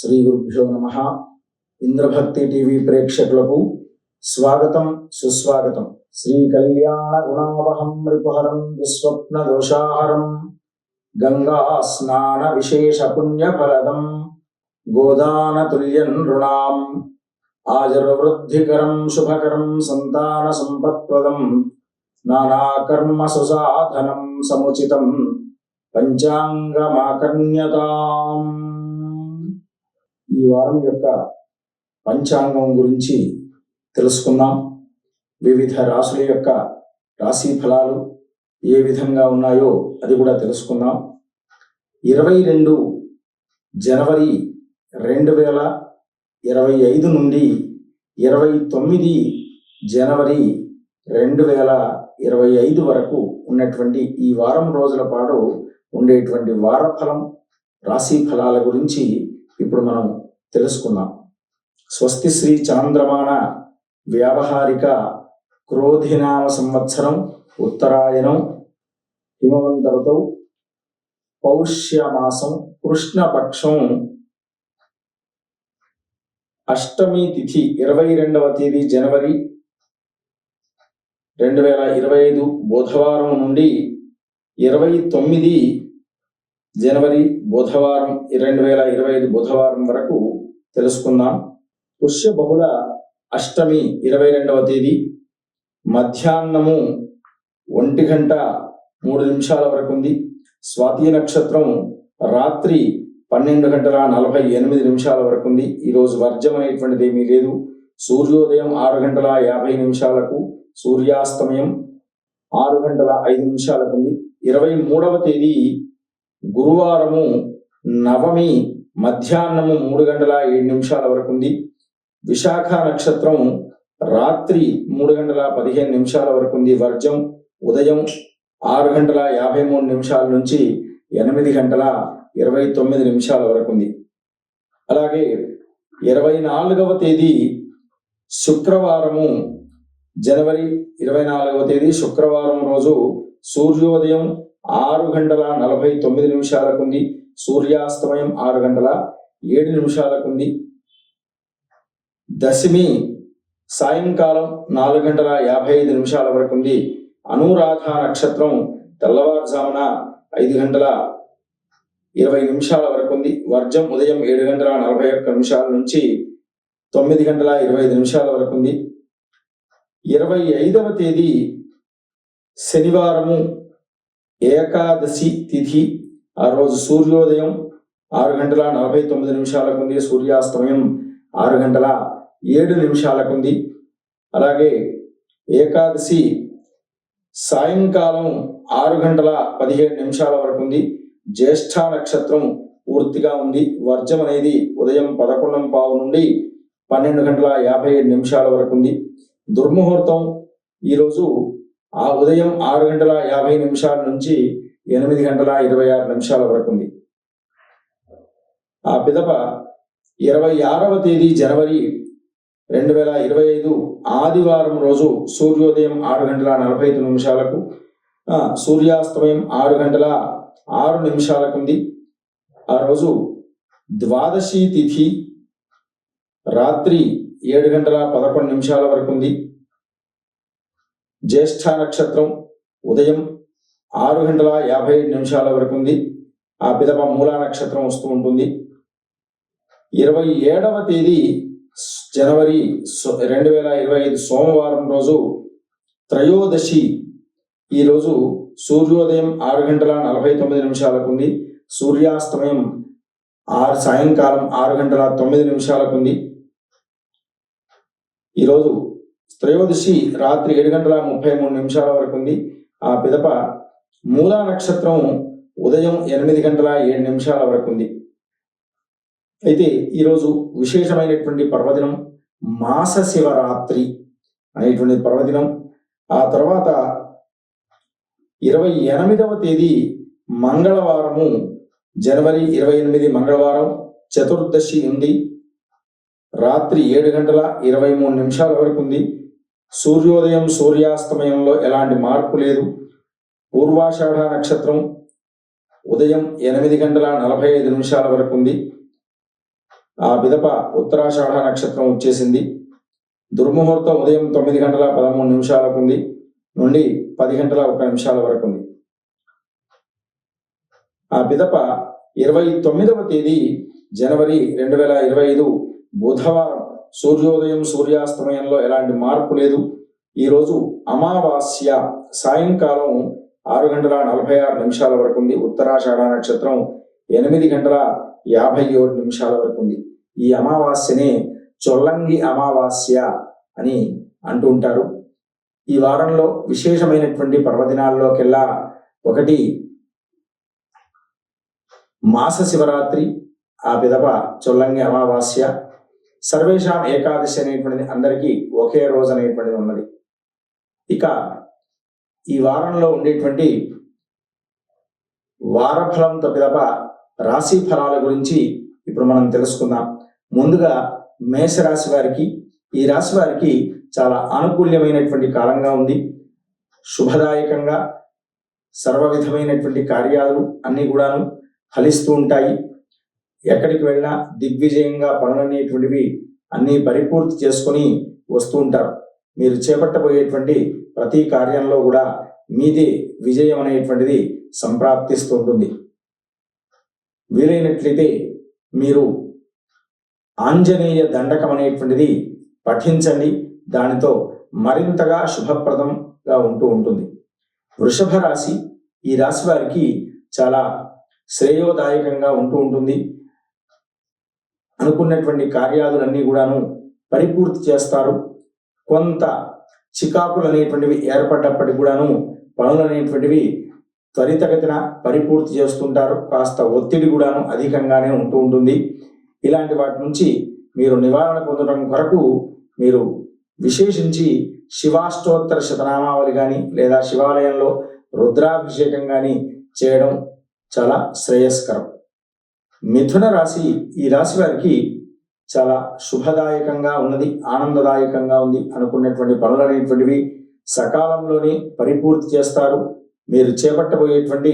శ్రీ గురుభ్యో నమ. ఇంద్రభక్తి టీవీ ప్రేక్షకులకు స్వాగతం సుస్వాగతం. శ్రీ కళ్యాణ గుణావహం రిపుహరం దుస్వప్న దోషాహరం. గంగా స్నాన విశేష పుణ్య ఫలదం. గోదాన తుల్యం నృణాం ఆజరవృద్ధికరం శుభకరం సంతాన సంపత్ప్రదం నానాకర్మ సుసాధనం సముచితం. పంచాంగమాకర్ణ్యతాం. ఈ వారం యొక్క పంచాంగం గురించి తెలుసుకుందాం. వివిధ రాసుల యొక్క రాశి ఫలాలు ఏ విధంగా ఉన్నాయో అది కూడా తెలుసుకుందాం. ఇరవై రెండు జనవరి రెండు వేల ఇరవై ఐదు నుండి ఇరవై తొమ్మిది జనవరి రెండు వేల ఇరవై ఐదు వరకు ఉన్నటువంటి ఈ వారం రోజుల పాటు ఉండేటువంటి వారఫలం రాశి ఫలాల గురించి ఇప్పుడు మనం తెలుసుకుందాం. స్వస్తి శ్రీ చాంద్రమాన వ్యావహారిక క్రోధినామ సంవత్సరం ఉత్తరాయణం హిమవంతరతో పౌష్యమాసం కృష్ణపక్షం అష్టమి తిథి ఇరవై రెండవ తేదీ జనవరి రెండు వేల ఇరవై ఐదు బుధవారం నుండి ఇరవై తొమ్మిది జనవరి బుధవారం రెండు వేల ఇరవై ఐదు బుధవారం వరకు తెలుసుకుందాం. పుష్య బహుళ అష్టమి ఇరవై రెండవ తేదీ మధ్యాహ్నము ఒంటి గంట మూడు నిమిషాల వరకు ఉంది. స్వాతి నక్షత్రం రాత్రి పన్నెండు గంటల నలభై ఎనిమిది నిమిషాల వరకు ఉంది. ఈరోజు వర్జం అనేటువంటిది ఏమీ లేదు. సూర్యోదయం ఆరు గంటల యాభై నిమిషాలకు సూర్యాస్తమయం ఆరు గంటల ఐదు నిమిషాలకు ఉంది. ఇరవై మూడవ తేదీ గురువారము నవమి మధ్యాహ్నము మూడు గంటల ఏడు నిమిషాల వరకు ఉంది. విశాఖ నక్షత్రం రాత్రి మూడు గంటల పదిహేను నిమిషాల వరకు ఉంది. వర్జం ఉదయం ఆరు గంటల యాభై మూడు నిమిషాల నుంచి ఎనిమిది గంటల ఇరవై తొమ్మిది నిమిషాల వరకు ఉంది. అలాగే ఇరవై నాలుగవ తేదీ శుక్రవారము జనవరి ఇరవై నాలుగవ తేదీ శుక్రవారం రోజు సూర్యోదయం ఆరు గంటల నలభై తొమ్మిది నిమిషాలకు ఉంది సూర్యాస్తమయం ఆరు గంటల ఏడు నిమిషాలకు ఉంది దశమి సాయంకాలం నాలుగు గంటల యాభై ఐదు నిమిషాల వరకు ఉంది అనురాధ నక్షత్రం తెల్లవారుజామున ఐదు గంటల ఇరవై నిమిషాల వరకు ఉంది వర్జం ఉదయం ఏడు గంటల నలభై ఒక్క నిమిషాల నుంచి తొమ్మిది గంటల ఇరవై ఐదు నిమిషాల వరకు ఉంది ఇరవై ఐదవ తేదీ శనివారము ఏకాదశి తిథి ఆ రోజు సూర్యోదయం ఆరు గంటల నలభై తొమ్మిది నిమిషాలకు ఉంది. సూర్యాస్తమయం ఆరు గంటల ఏడు నిమిషాలకు ఉంది. అలాగే ఏకాదశి సాయంకాలం ఆరు గంటల పదిహేడు నిమిషాల వరకు ఉంది. జ్యేష్ఠ నక్షత్రం పూర్తిగా ఉంది. వర్జం అనేది ఉదయం పదకొండం పావు నుండి పన్నెండు గంటల యాభై ఏడు నిమిషాల వరకు ఉంది. దుర్ముహూర్తం ఈరోజు ఆ ఉదయం ఆరు గంటల యాభై నిమిషాల నుంచి ఎనిమిది గంటల ఇరవై ఆరు నిమిషాల వరకు ఉంది. ఆ పిదప ఇరవై ఆరవ తేదీ జనవరి రెండు వేల ఇరవై ఐదు ఆదివారం రోజు సూర్యోదయం ఆరు గంటల నలభై ఐదు నిమిషాలకు సూర్యాస్తమయం ఆరు గంటల ఆరు నిమిషాలకు ఉంది. ఆ రోజు ద్వాదశి తిథి రాత్రి ఏడు గంటల పదకొండు నిమిషాల వరకు ఉంది. జ్యేష్ఠ నక్షత్రం ఉదయం ఆరు గంటల యాభై ఏడు నిమిషాల వరకు ఉంది. ఆ పిదప మూలా నక్షత్రం వస్తూ ఉంటుంది. ఇరవై ఏడవ తేదీ జనవరి సో- రెండు వేల ఇరవై ఐదు సోమవారం రోజు త్రయోదశి. ఈ రోజు సూర్యోదయం ఆరు గంటల నలభై తొమ్మిది నిమిషాలకు ఉంది. సూర్యాస్తమయం ఆరు సాయంకాలం ఆరు గంటల తొమ్మిది నిమిషాలకు ఉంది. ఈరోజు త్రయోదశి రాత్రి ఏడు గంటల ముప్పై మూడు నిమిషాల వరకు ఉంది. ఆ పిదప మూలా నక్షత్రం ఉదయం ఎనిమిది గంటల ఏడు నిమిషాల వరకు ఉంది. అయితే ఈరోజు విశేషమైనటువంటి పర్వదినం మాస శివరాత్రి అనేటువంటి పర్వదినం. ఆ తర్వాత ఇరవై ఎనిమిదవ తేదీ మంగళవారము జనవరి ఇరవై ఎనిమిది మంగళవారం చతుర్దశి ఉంది. రాత్రి ఏడు గంటల ఇరవై మూడు నిమిషాల వరకు ఉంది. సూర్యోదయం సూర్యాస్తమయంలో ఎలాంటి మార్పు లేదు. పూర్వాషాఢ నక్షత్రం ఉదయం ఎనిమిది గంటల నలభై ఐదు నిమిషాల వరకు ఉంది. ఆ విదప ఉత్తరాషాఢ నక్షత్రం వచ్చేసింది. దుర్ముహూర్తం ఉదయం తొమ్మిది గంటల పదమూడు నిమిషాలకు ఉంది నుండి పది గంటల ఒక నిమిషాల వరకు ఉంది. ఆ పిదప ఇరవై తొమ్మిదవ తేదీ జనవరి రెండు వేల ఇరవై ఐదు బుధవారం సూర్యోదయం సూర్యాస్తమయంలో ఎలాంటి మార్పు లేదు. ఈరోజు అమావాస్య సాయంకాలం ఆరు గంటల నలభై ఆరు నిమిషాల వరకు ఉంది. ఉత్తరాషాఢ నక్షత్రం ఎనిమిది గంటల యాభై ఏడు నిమిషాల వరకు ఉంది. ఈ అమావాస్యనే చొల్లంగి అమావాస్య అని అంటూ ఉంటారు. ఈ వారంలో విశేషమైనటువంటి పర్వదినాల్లోకెల్లా ఒకటి మాస శివరాత్రి ఆ పిదప చొల్లంగి అమావాస్య సర్వేషాం ఏకాదశి అనేటువంటిది అందరికీ ఒకే రోజు అనేటువంటిది ఉన్నది. ఇక ఈ వారంలో ఉండేటువంటి వారఫలంతో పిదప రాశి ఫలాల గురించి ఇప్పుడు మనం తెలుసుకుందాం. ముందుగా మేషరాశి వారికి ఈ రాశి వారికి చాలా అనుకూల్యమైనటువంటి కాలంగా ఉంది. శుభదాయకంగా సర్వ విధమైనటువంటి కార్యాలు అన్ని కూడాను ఫలిస్తూ ఉంటాయి. ఎక్కడికి వెళ్ళినా దిగ్విజయంగా పనులనేటువంటివి అన్నీ పరిపూర్తి చేసుకొని వస్తూ ఉంటారు. మీరు చేపట్టబోయేటువంటి ప్రతి కార్యంలో కూడా మీది విజయం అనేటువంటిది సంప్రాప్తిస్తూ ఉంటుంది. వీలైనట్లయితే మీరు ఆంజనేయ దండకం అనేటువంటిది పఠించండి. దానితో మరింతగా శుభప్రదంగా ఉంటూ ఉంటుంది. వృషభ రాశి ఈ రాశి వారికి చాలా శ్రేయోదాయకంగా ఉంటూ ఉంటుంది. అనుకున్నటువంటి కార్యాలన్నీ కూడాను పరిపూర్తి చేస్తారు. కొంత చికాకులు అనేటువంటివి ఏర్పడ్డప్పటికి కూడాను పనులు అనేటువంటివి త్వరితగతిన పరిపూర్తి చేస్తుంటారు. కాస్త ఒత్తిడి కూడాను అధికంగానే ఉంటూ ఉంటుంది. ఇలాంటి వాటి నుంచి మీరు నివారణ పొందడం కొరకు మీరు విశేషించి శివాష్టోత్తర శతనామావళి కానీ లేదా శివాలయంలో రుద్రాభిషేకం కానీ చేయడం చాలా శ్రేయస్కరం. మిథున రాశి ఈ రాశి వారికి చాలా శుభదాయకంగా ఉన్నది ఆనందదాయకంగా ఉంది అనుకున్నటువంటి పనులు అనేటువంటివి సకాలంలోనే పరిపూర్తి చేస్తారు. మీరు చేపట్టబోయేటువంటి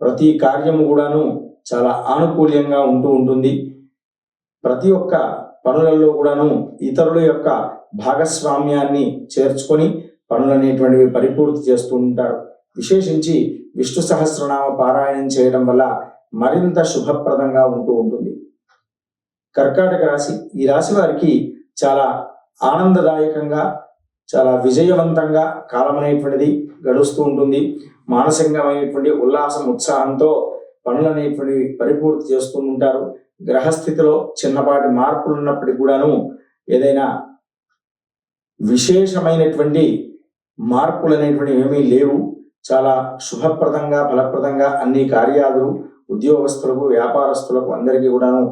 ప్రతి కార్యము కూడాను చాలా ఆనుకూల్యంగా ఉంటూ ఉంటుంది. ప్రతి ఒక్క పనులలో కూడాను ఇతరుల యొక్క భాగస్వామ్యాన్ని చేర్చుకొని పనులు అనేటువంటివి పరిపూర్తి చేస్తూ ఉంటారు. విశేషించి విష్ణు సహస్రనామ పారాయణం చేయడం వల్ల మరింత శుభప్రదంగా ఉంటూ ఉంటుంది. కర్కాటక రాశి ఈ రాశి వారికి చాలా ఆనందదాయకంగా చాలా విజయవంతంగా కాలం అనేటువంటిది గడుస్తూ ఉంటుంది. మానసికమైనటువంటి ఉల్లాసం ఉత్సాహంతో పనులు అనేటువంటివి పరిపూర్తి చేస్తూ ఉంటారు. గ్రహస్థితిలో చిన్నపాటి మార్పులు ఉన్నప్పటికీ కూడాను ఏదైనా విశేషమైనటువంటి మార్పులు అనేటువంటివి ఏమీ లేవు. చాలా శుభప్రదంగా ఫలప్రదంగా అన్ని కార్యాలు ఉద్యోగస్తులకు వ్యాపారస్తులకు అందరికీ కూడాను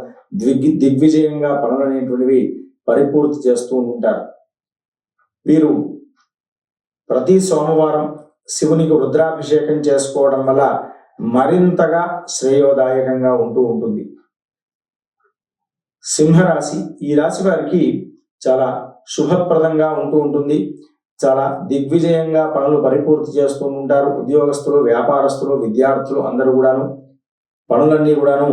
దిగ్ దిగ్విజయంగా పనులు అనేటువంటివి పరిపూర్తి చేస్తూ ఉంటారు. వీరు ప్రతి సోమవారం శివునికి రుద్రాభిషేకం చేసుకోవడం వల్ల మరింతగా శ్రేయోదాయకంగా ఉంటూ ఉంటుంది. సింహరాశి ఈ రాశి వారికి చాలా శుభప్రదంగా ఉంటూ ఉంటుంది. చాలా దిగ్విజయంగా పనులు పరిపూర్తి చేస్తూ ఉంటారు. ఉద్యోగస్తులు వ్యాపారస్తులు విద్యార్థులు అందరూ కూడాను పనులన్నీ కూడాను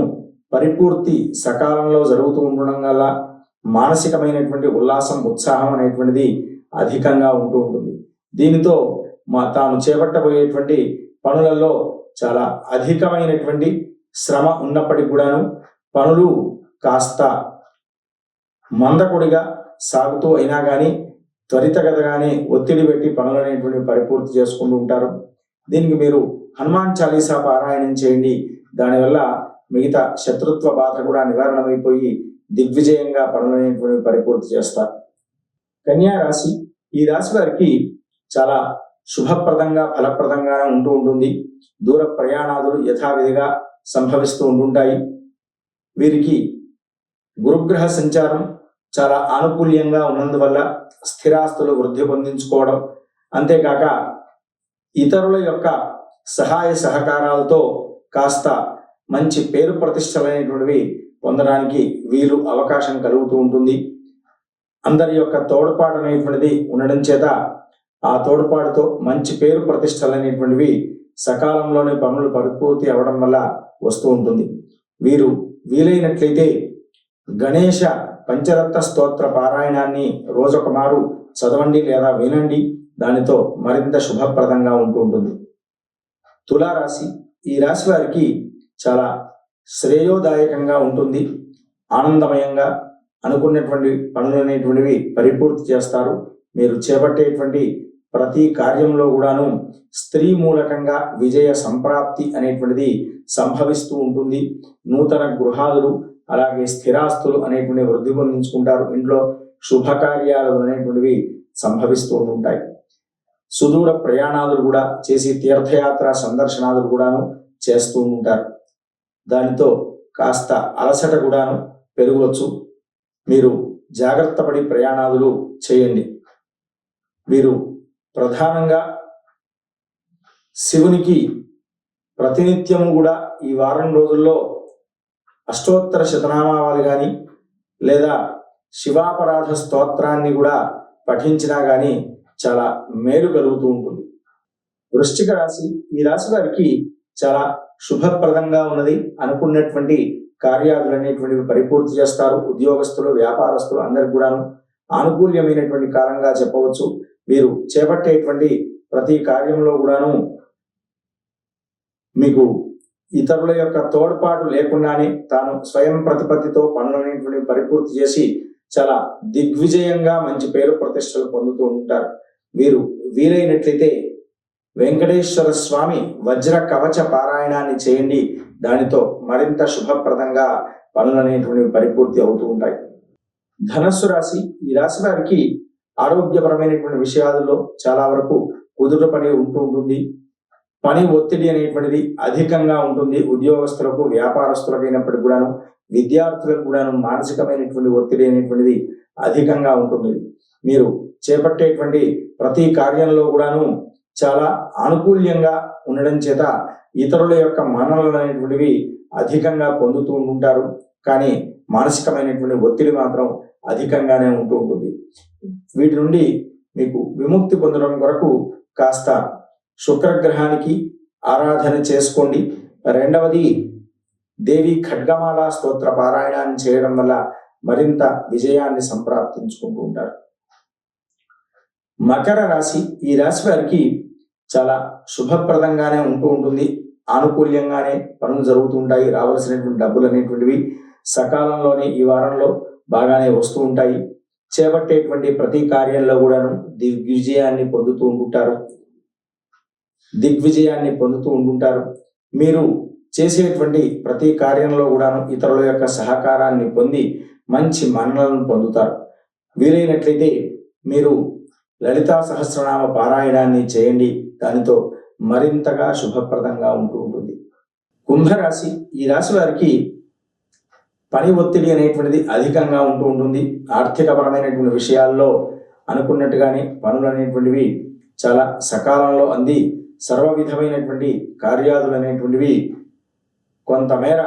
పరిపూర్తి సకాలంలో జరుగుతూ ఉండడం వల్ల మానసికమైనటువంటి ఉల్లాసం ఉత్సాహం అనేటువంటిది అధికంగా ఉంటూ ఉంటుంది. దీనితో మా తాను చేపట్టబోయేటువంటి పనులలో చాలా అధికమైనటువంటి శ్రమ ఉన్నప్పటికి కూడాను పనులు కాస్త మందకొడిగా సాగుతూ అయినా కానీ త్వరితగతగానే ఒత్తిడి పెట్టి పనులు అనేటువంటివి పరిపూర్తి చేసుకుంటూ ఉంటారు. దీనికి మీరు హనుమాన్ చాలీసా పారాయణం చేయండి. దానివల్ల మిగతా శత్రుత్వ బాధ కూడా నివారణమైపోయి దిగ్విజయంగా పనులనేటువంటి పరిపూర్తి చేస్తారు కన్యా రాశి ఈ రాశి వారికి చాలా శుభప్రదంగా ఫలప్రదంగానే ఉంటూ ఉంటుంది. దూర ప్రయాణాదులు యథావిధిగా సంభవిస్తూ ఉంటుంటాయి. వీరికి గురుగ్రహ సంచారం చాలా ఆనుకూల్యంగా ఉన్నందువల్ల స్థిరాస్తులు వృద్ధి పొందించుకోవడం అంతేకాక ఇతరుల యొక్క సహాయ సహకారాలతో కాస్త మంచి పేరు ప్రతిష్టలైనటువంటివి పొందడానికి వీలు అవకాశం కలుగుతూ ఉంటుంది. అందరి యొక్క తోడ్పాటు అనేటువంటిది ఉండడం చేత ఆ తోడ్పాటుతో మంచి పేరు ప్రతిష్టలు అనేటువంటివి సకాలంలోనే పనులు పరిపూర్తి అవ్వడం వల్ల వస్తూ ఉంటుంది. వీరు వీలైనట్లయితే గణేష పంచరత్న స్తోత్ర పారాయణాన్ని రోజొక మారు చదవండి లేదా వినండి. దానితో మరింత శుభప్రదంగా ఉంటూ ఉంటుంది. తులారాశి ఈ రాశి వారికి చాలా శ్రేయోదాయకంగా ఉంటుంది. ఆనందమయంగా అనుకున్నటువంటి పనులు అనేటువంటివి పరిపూర్తి చేస్తారు. మీరు చేపట్టేటువంటి ప్రతి కార్యంలో కూడాను స్త్రీ మూలకంగా విజయ సంప్రాప్తి అనేటువంటిది సంభవిస్తూ ఉంటుంది. నూతన గృహాలు అలాగే స్థిరాస్తులు అనేటువంటి వృద్ధి పొందించుకుంటారు. ఇంట్లో శుభకార్యాలు అనేటువంటివి సంభవిస్తూ ఉంటాయి. సుదూర ప్రయాణాలు కూడా చేసి తీర్థయాత్ర సందర్శనాలు కూడాను చేస్తూ ఉంటారు. దానితో కాస్త అలసట కూడాను పెరగవచ్చు మీరు జాగ్రత్త పడి ప్రయాణాలు చేయండి. మీరు ప్రధానంగా శివునికి ప్రతినిత్యము కూడా ఈ వారం రోజుల్లో అష్టోత్తర శతనామాలు కానీ లేదా శివాపరాధ స్తోత్రాన్ని కూడా పఠించినా కానీ చాలా మేలు కలుగుతూ ఉంటుంది. వృశ్చిక రాశి ఈ రాశి వారికి చాలా శుభప్రదంగా ఉన్నది. అనుకున్నటువంటి కార్యాలు అనేటువంటివి పరిపూర్తి చేస్తారు. ఉద్యోగస్తులు వ్యాపారస్తులు అందరికి కూడాను ఆనుకూల్యమైనటువంటి కాలంగా చెప్పవచ్చు. మీరు చేపట్టేటువంటి ప్రతి కార్యంలో కూడాను మీకు ఇతరుల యొక్క తోడ్పాటు లేకుండానే తాను స్వయం ప్రతిపత్తితో పనులనేటువంటి పరిపూర్తి చేసి చాలా దిగ్విజయంగా మంచి పేరు ప్రతిష్టలు పొందుతూ ఉంటారు. వీరు వీలైనట్లయితే వెంకటేశ్వర స్వామి వజ్ర కవచ పారాయణాన్ని చేయండి. దానితో మరింత శుభప్రదంగా పనులు అనేటువంటివి పరిపూర్తి అవుతూ ఉంటాయి. ధనస్సు రాశి ఈ రాశి వారికి ఆరోగ్యపరమైనటువంటి విషయాలలో చాలా వరకు కుదుట పని ఉంటూ ఉంటుంది. పని ఒత్తిడి అనేటువంటిది అధికంగా ఉంటుంది. ఉద్యోగస్తులకు వ్యాపారస్తులకు అయినప్పటికీ కూడాను విద్యార్థులకు కూడాను మానసికమైనటువంటి ఒత్తిడి అనేటువంటిది అధికంగా ఉంటుంది. మీరు చేపట్టేటువంటి ప్రతి కార్యంలో కూడాను చాలా ఆనుకూల్యంగా ఉండడం చేత ఇతరుల యొక్క మన్ననలు అనేటువంటివి అధికంగా పొందుతూ ఉంటారు. కానీ మానసికమైనటువంటి ఒత్తిడి మాత్రం అధికంగానే ఉంటూ ఉంటుంది. వీటి నుండి మీకు విముక్తి పొందడం కొరకు కాస్త శుక్రగ్రహానికి ఆరాధన చేసుకోండి. రెండవది దేవి ఖడ్గమాల స్తోత్ర పారాయణాన్ని చేయడం వల్ల మరింత విజయాన్ని సంప్రాప్తించుకుంటూ ఉంటారు. మకర రాశి ఈ రాశి వారికి చాలా శుభప్రదంగానే ఉంటూ ఉంటుంది. ఆనుకూల్యంగానే పనులు జరుగుతూ ఉంటాయి. రావాల్సినటువంటి డబ్బులు అనేటువంటివి సకాలంలోనే ఈ వారంలో బాగానే వస్తూ ఉంటాయి. చేపట్టేటువంటి ప్రతి కార్యంలో కూడాను దిగ్విజయాన్ని పొందుతూ ఉంటుంటారు. దిగ్విజయాన్ని పొందుతూ ఉంటుంటారు. మీరు చేసేటువంటి ప్రతి కార్యంలో కూడాను ఇతరుల యొక్క సహకారాన్ని పొంది మంచి మన్నలను పొందుతారు. వీలైనట్లయితే మీరు లలితా సహస్రనామ పారాయణాన్ని చేయండి. దానితో మరింతగా శుభప్రదంగా ఉంటూ ఉంటుంది. కుంభరాశి ఈ రాశి వారికి పని ఒత్తిడి అనేటువంటిది అధికంగా ఉంటూ ఉంటుంది. ఆర్థికపరమైనటువంటి విషయాల్లో అనుకున్నట్టుగానే పనులు అనేటువంటివి చాలా సకాలంలో అంది. సర్వ విధమైనటువంటి కార్యాదులు అనేటువంటివి కొంతమేర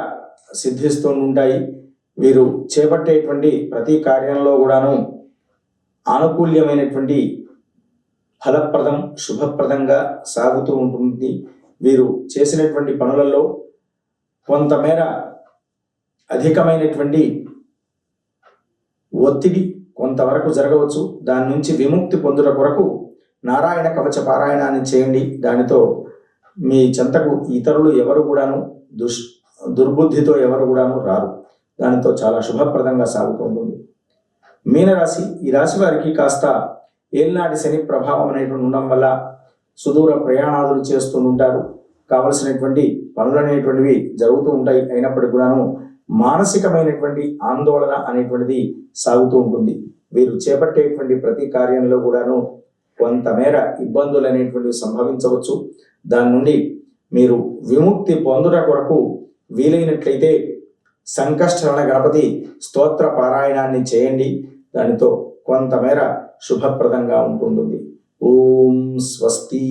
సిద్ధిస్తూ ఉంటాయి. వీరు చేపట్టేటువంటి ప్రతి కార్యంలో కూడాను ఆనుకూల్యమైనటువంటి ఫలప్రదం శుభప్రదంగా సాగుతూ ఉంటుంది. వీరు చేసినటువంటి పనులలో కొంతమేర అధికమైనటువంటి ఒత్తిడి కొంతవరకు జరగవచ్చు. దాని నుంచి విముక్తి పొందుట కొరకు నారాయణ కవచ పారాయణాన్ని చేయండి. దానితో మీ చెంతకు ఇతరులు ఎవరు కూడాను దుష్ దుర్బుద్ధితో ఎవరు కూడాను రారు. దానితో చాలా శుభప్రదంగా సాగుతూ ఉంటుంది. మీనరాశి ఈ రాశి వారికి కాస్త ఏల్నాటి శని ప్రభావం అనేటువంటి ఉండడం వల్ల సుదూర ప్రయాణాలు చేస్తూ ఉంటారు. కావలసినటువంటి పనులు అనేటువంటివి జరుగుతూ ఉంటాయి. అయినప్పటికీ కూడాను మానసికమైనటువంటి ఆందోళన అనేటువంటిది సాగుతూ ఉంటుంది. వీరు చేపట్టేటువంటి ప్రతి కార్యంలో కూడాను కొంతమేర ఇబ్బందులు అనేటువంటివి సంభవించవచ్చు. దాని నుండి మీరు విముక్తి పొందుట కొరకు వీలైనట్లయితే సంకష్టరణ గణపతి స్తోత్ర పారాయణాన్ని చేయండి. దానితో కొంతమేర శుభప్రదంగా ఉంటుంది ఓం స్వస్తి.